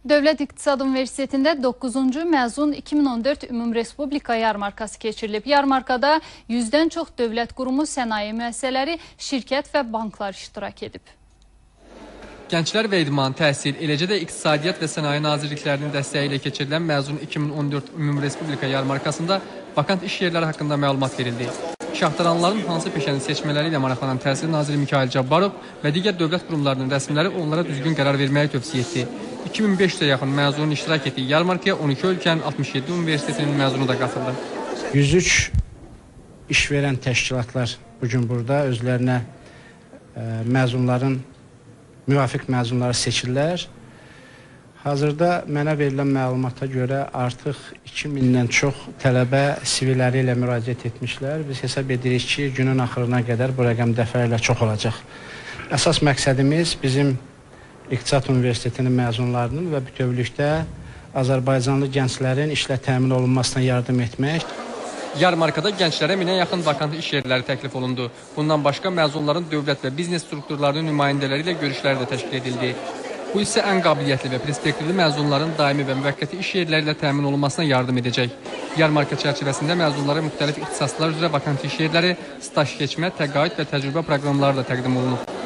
Dövlət İqtisad Universitetində 9-cu məzun 2014 Ümumrespublika yarmarkası keçirilib. Yarmarkada 100-dən çox dövlət qurumu, sənaye müəssisələri, şirkət və banklar iştirak edib. Gənclər və İdman, Təhsil, eləcə də İqtisadiyyat və Sənaye Nazirliklərinin dəstəyi ilə keçirilən məzun 2014 Ümumrespublika yarmarkasında vakant iş yerləri haqqında məlumat verildi. İş axtaranların hansı peşəni seçmələri ilə maraqlanan Təhsil naziri Mikayıl Cabbarov və digər dövlət qurumlarının rəsmiləri onlara düzgün qərar verməyi tövsiyə etdi. 2500-ə yaxın məzunun iştirak etdiyi yarmarkaya 12 ölkənin 67 universitetinin məzunu da qatıldı. 103 iş verən təşkilatlar bu gün burada özlərinə ə, məzunların müvafiq məzunları seçirlər. Hazırda mənə verilən məlumata görə artıq 2000-dən çox tələbə CV-ləri ilə müraciət etmişlər. Biz hesab edirik ki, günün axırına qədər bu rəqəm dəfələrlə çox olacaq. Əsas məqsədimiz bizim İqtisad Universitetinin məzunlarının və bütövlükdə Azərbaycanlı gənclərin işlə təmin olunmasına yardım etmək. Yarmarkada gənclərə minə yaxın vakant iş yerləri təklif olundu. Bundan başqa məzunların dövlət və biznes strukturlarının nümayəndələri ilə görüşləri də təşkil edildi. Bu isə ən qabiliyyətli və perspektivli məzunların daimi və müvəqqəti iş yerləri ilə təmin olunmasına yardım edəcək. Yarmarka çərçivəsində məzunlara müxtəlif ixtisaslar üzrə vakant iş yerləri, staj keçmə, təqaüd və təcrübə proqramları da təqdim olunub.